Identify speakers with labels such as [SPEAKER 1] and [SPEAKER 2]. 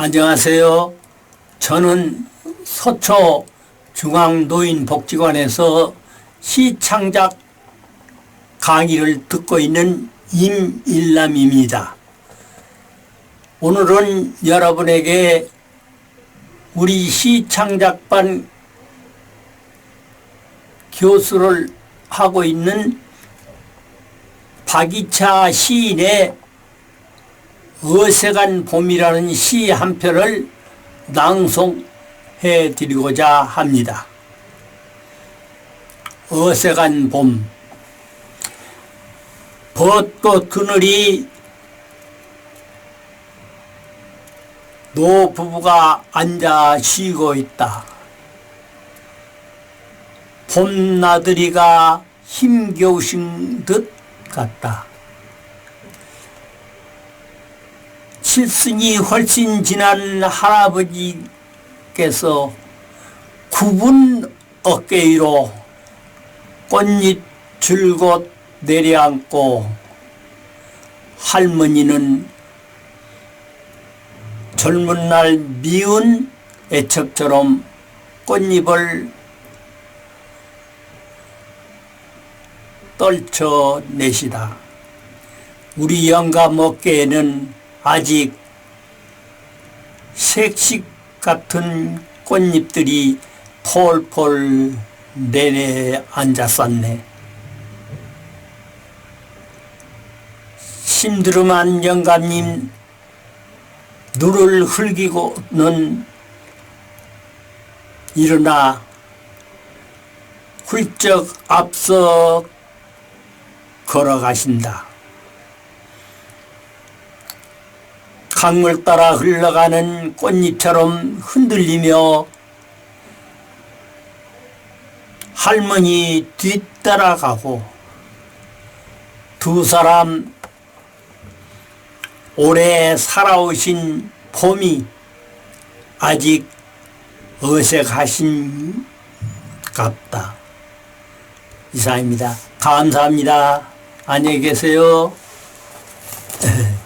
[SPEAKER 1] 안녕하세요. 저는 서초 중앙노인복지관에서 시창작 강의를 듣고 있는 임일남입니다. 오늘은 여러분에게 우리 시창작반 교수를 하고 있는 박이차 시인의 어색한 봄이라는 시 한 편을 낭송해 드리고자 합니다. 어색한 봄. 벚꽃 그늘이 노 부부가 앉아 쉬고 있다. 봄 나들이가 힘겨우신 듯 같다. 칠순이 훨씬 지난 할아버지께서 굽은 어깨 위로 꽃잎 줄곧 내려앉고 할머니는 젊은 날 미운 애척처럼 꽃잎을 떨쳐내시다. 우리 영감 어깨에는 아직 색식 같은 꽃잎들이 폴폴 내려앉았었네. 심드름한 영감님 눈을 흘기고는 일어나 훌쩍 앞서 걸어가신다. 강물 따라 흘러가는 꽃잎처럼 흔들리며 할머니 뒤따라가고 두 사람 오래 살아오신 봄이 아직 어색하신 같다. 이상입니다. 감사합니다. 안녕히 계세요.